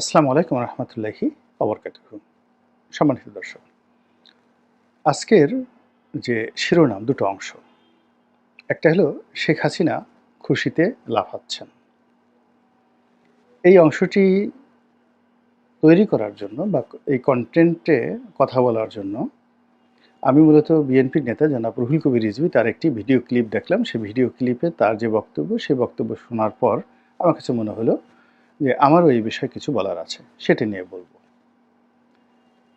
আসসালামু আলাইকুম রহমতুল্লাহি অবরকাতুহ সম্মানিত দর্শক, আজকের যে শিরোনাম দুটো অংশ, একটা হলো শেখ হাসিনা খুশিতে লাফাচ্ছেন এই অংশটি তৈরি করার জন্য বা এই কন্টেন্টে কথা বলার জন্য আমি মূলত বিএনপির নেতা জনাব রুহুল কবির রিজভি তার একটি ভিডিও ক্লিপ দেখলাম। সেই ভিডিও ক্লিপে তার যে বক্তব্য সেই বক্তব্য শোনার পর আমার কাছে মনে হলো যে আমারও এই বিষয়ে কিছু বলার আছে, সেটা নিয়ে বলব।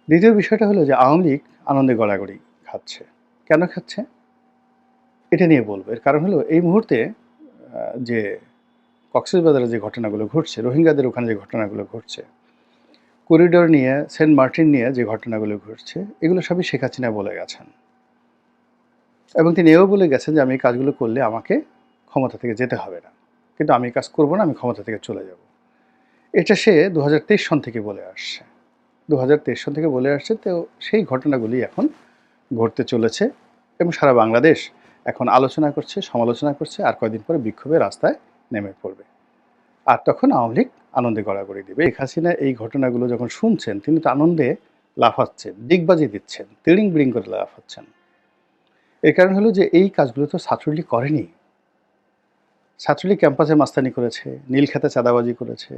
দ্বিতীয় বিষয়টা হলো যে আওয়ামী লীগ আনন্দে গড়াগড়ি খাচ্ছে। কেন খাচ্ছে? এটা নিয়ে বলব। এর কারণ হলো এই মুহূর্তে যে কক্সবাজারে যে ঘটনাগুলো ঘটছে, রোহিঙ্গাদের ওখানে যে ঘটনাগুলো ঘটছে, করিডোর নিয়ে, সেন্ট মার্টিন নিয়ে যে ঘটনাগুলো ঘটছে, এগুলো সবই শেখ হাসিনা বলে গেছেন। এবং তিনি এও বলে গেছেন যে আমি এই কাজগুলো করলে আমাকে ক্ষমতা থেকে যেতে হবে না। কিন্তু আমি কাজ করব না, আমি ক্ষমতা থেকে চলে যাব। এটা সে দু হাজার তেইশ সন থেকে বলে আসছে। দু হাজার তেইশ সন থেকে বলে আসছে, তো সেই ঘটনাগুলি এখন ঘটতে চলেছে এবং সারা বাংলাদেশ এখন আলোচনা করছে, সমালোচনা করছে, আর কয়দিন পরে বিক্ষোভে রাস্তায় নেমে পড়বে। আর তখন আওয়ামী লীগ আনন্দে গড়াগড়ি দেবে। শেখ হাসিনা এই ঘটনাগুলো যখন শুনছেন, তিনি তো আনন্দে লাফাচ্ছেন, ডিগবাজি দিচ্ছেন তিড়িং বিড়িং করে লাফাচ্ছেন। এর কারণ হলো যে এই কাজগুলো তো ছাত্রলীগ করেনি। ছাত্রলীগ ক্যাম্পাসে মাস্তানি করেছে নীলখাতে চাঁদাবাজি করেছে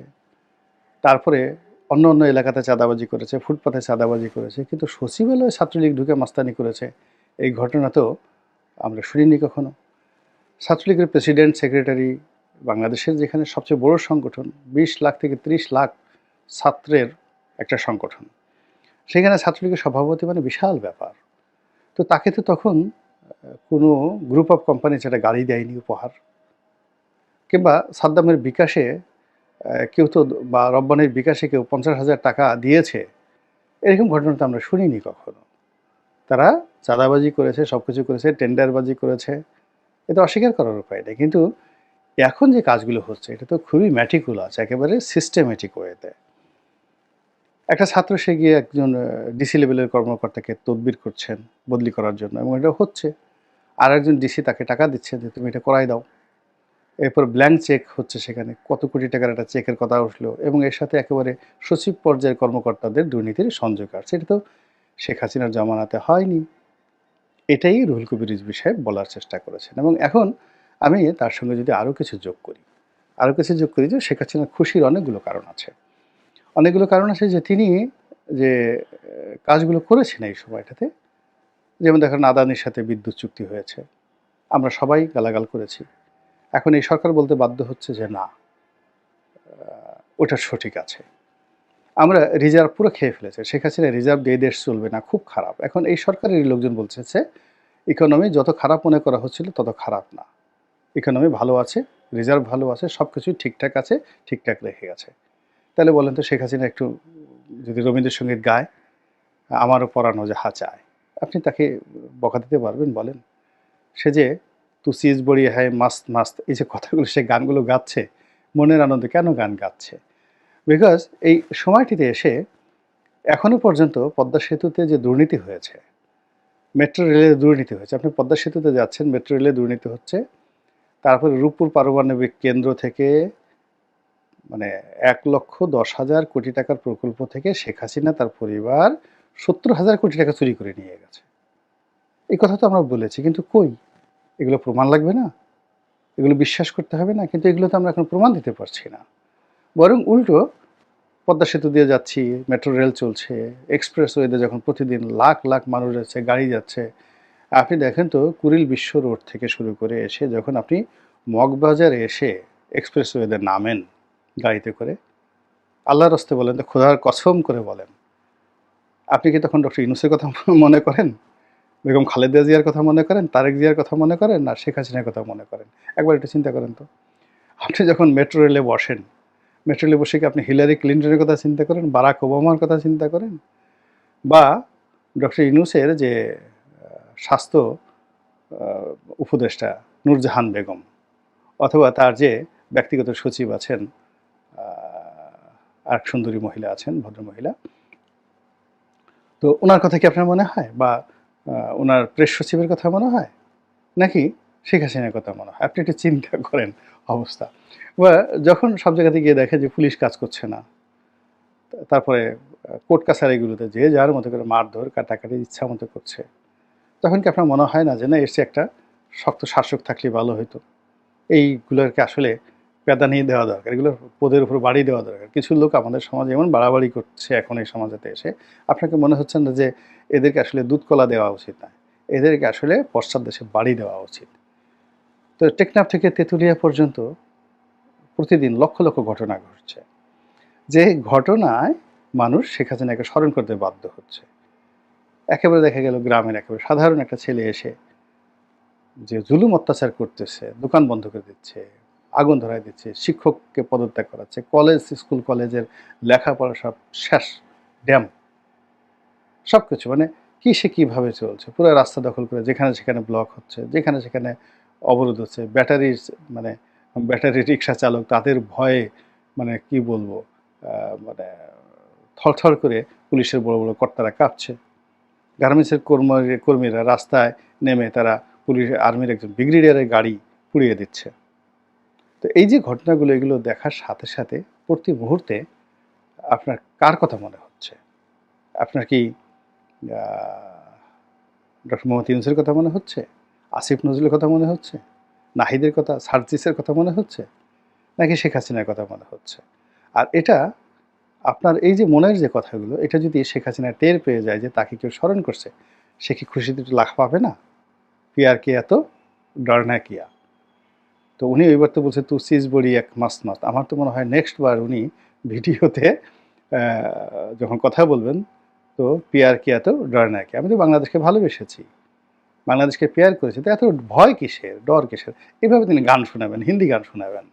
তারপরে অন্য অন্য এলাকাতে চাঁদাবাজি করেছে ফুটপাথে চাঁদাবাজি করেছে, কিন্তু সচিবালয়ে ছাত্রলীগ ঢুকে মাস্তানি করেছে। এই ঘটনা তো আমরা শুনিনি কখনো। ছাত্রলীগের প্রেসিডেন্ট, সেক্রেটারি বাংলাদেশের যেখানে সবচেয়ে বড় সংগঠন, বিশ লাখ থেকে ত্রিশ লাখ ছাত্রের একটা সংগঠন। সেখানে ছাত্রলীগের সভাপতি মানে বিশাল ব্যাপার। তো তাকে তো তখন কোনো গ্রুপ অফ কোম্পানি যেটা গাড়ি দেয়নি, উপহার। কিংবা সাদ্দামের বিকাশে কেউ তো বা রব্বানের বিকাশে কেউ পঞ্চাশ হাজার টাকা দিয়েছে, এরকম ঘটনা তো আমরা শুনিনি কখনো। তারা চাঁদাবাজি করেছে সব কিছু করেছে, টেন্ডারবাজি করেছে এটা অস্বীকার করার উপায় নেই। কিন্তু এখন যে কাজগুলো হচ্ছে, এটা তো খুবই ম্যাটিকুলাস একেবারে সিস্টেমেটিক ওয়েতে একটা ছাত্র সে গিয়ে একজন ডিসি লেভেলের কর্মকর্তাকে তদবির করছেন বদলি করার জন্য, এবং এটা হচ্ছে। আর একজন ডিসি তাকে টাকা দিচ্ছে যে, তুমি এটা করাই দাও। এরপর ব্ল্যাঙ্ক চেক হচ্ছে সেখানে। কত কোটি টাকার একটা চেকের কথা উঠল এবং এর সাথে একেবারে সচিব পর্যায়ের কর্মকর্তাদের দুর্নীতির সংযোগ আছে এটা তো শেখ হাসিনার জমানাতে হয়নি। এটাই রুহুল কবির রিজভী সাহেব বলার চেষ্টা করেছেন এবং এখন আমি তার সঙ্গে যদি আরও কিছু যোগ করি, আরও কিছু যোগ করি যে শেখ হাসিনার খুশির অনেকগুলো কারণ আছে। অনেকগুলো কারণ আছে যে তিনি যে কাজগুলো করেছেন এই সময়টাতে, যেমন দেখেন আদানির সাথে বিদ্যুৎ চুক্তি হয়েছে। আমরা সবাই গালাগাল করেছি। এখন এই সরকার বলতে বাধ্য হচ্ছে যে না ওটা সঠিক আছে। আমরা রিজার্ভ পুরো খেয়ে ফেলেছে। শেখ হাসিনা রিজার্ভ দিয়ে দেশ চলবে না, খুব খারাপ। এখন এই সরকারের লোকজন বলছে ইকোনমি যত খারাপ মনে করা হচ্ছিল তত খারাপ না। ইকোনমি ভালো আছে, রিজার্ভ ভালো আছে সব কিছুই ঠিকঠাক আছে, ঠিকঠাক রেখে গেছে। তাহলে বলেন তো শেখ হাসিনা একটু যদি রবীন্দ্রসঙ্গীত গায়, আমারও পরানো যে হা চায় আপনি তাকে বকা দিতে পারবেন বলেন। সে যে তু সিজ বড়ি হায়, মাস্ত মাস্ত, এই যে কথাগুলো সে গানগুলো গাচ্ছে, মনের আনন্দে কেন গান গাচ্ছে? বিকজ এই সময়টিতে এসে এখনও পর্যন্ত পদ্মা সেতুতে যে দুর্নীতি হয়েছে মেট্রো রেলের দুর্নীতি হয়েছে, আপনি পদ্মা সেতুতে যাচ্ছেন মেট্রো রেলে দুর্নীতি হচ্ছে, তারপরে রূপপুর পারমাণবিক কেন্দ্র থেকে মানে এক লক্ষ দশ হাজার কোটি টাকার প্রকল্প থেকে শেখ হাসিনা তার পরিবার সত্তর হাজার কোটি টাকা চুরি করে নিয়ে গেছে। এই কথা তো আমরা বলেছি, কিন্তু কই? এগুলো প্রমাণ লাগবে না? এগুলো বিশ্বাস করতে হবে না? কিন্তু এগুলো তো আমরা এখন প্রমাণ দিতে পারছি না। বরং উল্টো, পদ্মা সেতু দিয়ে যাচ্ছি, মেট্রো রেল চলছে এক্সপ্রেসওয়েতে যখন প্রতিদিন লাখ লাখ মানুষ যাচ্ছে, গাড়ি যাচ্ছে, আপনি দেখেন তো কুরিল বিশ্ব রোড থেকে শুরু করে এসে যখন আপনি মগবাজারে এসে এক্সপ্রেসওয়েতে নামেন গাড়িতে করে, আল্লাহর রস্তে বলেন তো খোদার কসম করে বলেন। আপনি কি তখন ডক্টর ইউনুসের কথা মনে করেন? বেগম খালেদা জিয়ার কথা মনে করেন, তারেক জিয়ার কথা মনে করেন না শেখ হাসিনার কথা মনে করেন। একবার একটু চিন্তা করেন তো। আপনি যখন মেট্রো রেলে বসেন, মেট্রো রেলে বসে কি আপনি হিলারি ক্লিন্টনের কথা চিন্তা করেন, বারাক ওবামার কথা চিন্তা করেন? বা ডক্টর ইউনুসের যে স্বাস্থ্য উপদেষ্টা নূরজাহান বেগম অথবা তার যে ব্যক্তিগত সচিব আছেন এক সুন্দরী মহিলা আছেন, ভদ্রমহিলা, তো ওনার কথা কি আপনার মনে হয়? বা ওনার প্রেস সচিবের কথা মনে হয়? নাকি শেখ হাসিনার কথা মনে হয়? আপনি একটু চিন্তা করেন অবস্থা। বা যখন সব জায়গাতে গিয়ে দেখে যে পুলিশ কাজ করছে না তারপরে কোর্ট কাছারিগুলোতে যে যার মতো করে মারধর, কাটাকাটি, ইচ্ছা মতো করছে, তখন কি আপনার মনে হয় না যে না এসে একটা শক্ত শাসক থাকলে ভালো হতো এইগুলোকে আসলে প্যাদানি দেওয়া দরকার এগুলোর পদের উপর বাড়ি দেওয়া দরকার। কিছু লোক আমাদের সমাজে এমন বাড়াবাড়ি করছে এখন এই সমাজেতে এসে। আপনাকে মনে হচ্ছে না যে এদেরকে আসলে দুধ কলা দেওয়া উচিত না। এদেরকে আসলে পশ্চাৎ দেশে বাড়ি দেওয়া উচিত। তো টেকনাফ থেকে তেঁতুলিয়া পর্যন্ত প্রতিদিন লক্ষ লক্ষ ঘটনা ঘটছে। যে ঘটনায় মানুষ শেখ হাসিনাকে স্মরণ করতে বাধ্য হচ্ছে। একেবারে দেখা গেল গ্রামের একেবারে সাধারণ একটা ছেলে এসে যে জুলুম অত্যাচার করতেছে, দোকান বন্ধ করে দিচ্ছে, আগুন ধরায় দিচ্ছে, শিক্ষককে পদত্যাগ করাচ্ছে, কলেজ, স্কুল, কলেজের লেখাপড়া সব শেষ, ড্যাম। সব কিছু মানে কি সে কীভাবে চলছে? পুরো রাস্তা দখল করে যেখানে সেখানে ব্লক হচ্ছে, যেখানে সেখানে অবরোধ হচ্ছে ব্যাটারির মানে ব্যাটারি রিক্সা চালক তাদের ভয়ে মানে কি বলব মানে থরথর করে পুলিশের বড় বড় কর্তারা কাঁপছে। গার্মেন্টসের কর্মী, কর্মীরা রাস্তায় নেমে তারা পুলিশ, আর্মির একজন ব্রিগেডিয়ারের গাড়ি পুড়িয়ে দিচ্ছে। তো এই যে ঘটনাগুলো, এগুলো দেখার সাথে সাথে প্রতি মুহূর্তে আপনার কার কথা মনে হচ্ছে? আপনার কি ডক্টর মোহাম্মদ ইউনুসের কথা মনে হচ্ছে? আসিফ নজরুলের কথা মনে হচ্ছে? নাহিদের কথা, সার্জিসের কথা মনে হচ্ছে? নাকি শেখ হাসিনার কথা মনে হচ্ছে? আর এটা আপনার এই যে মনের যে কথাগুলো, এটা যদি শেখ হাসিনা টের পেয়ে যায় যে তাকে কেউ স্মরণ করছে, সে কি খুশিতে একটু লাখ পাবে না? পিয়ার কে এত ডরনা কিয়া। তো উনি ওইবার তো বলছে, তু সিজ বড়ি এক মাস মাস আমার তো মনে হয় নেক্সট বার উনি ভিডিওতে যখন কথা বলবেন তো পিয়ার কি এত ডরনা কি? আমি তো বাংলাদেশকে ভালোবেসেছি। বাংলাদেশকে পেয়ার করেছি, তো এত ভয় কিসের? ডর কিসের? এভাবে তিনি গান শোনাবেন, হিন্দি গান শোনাবেন।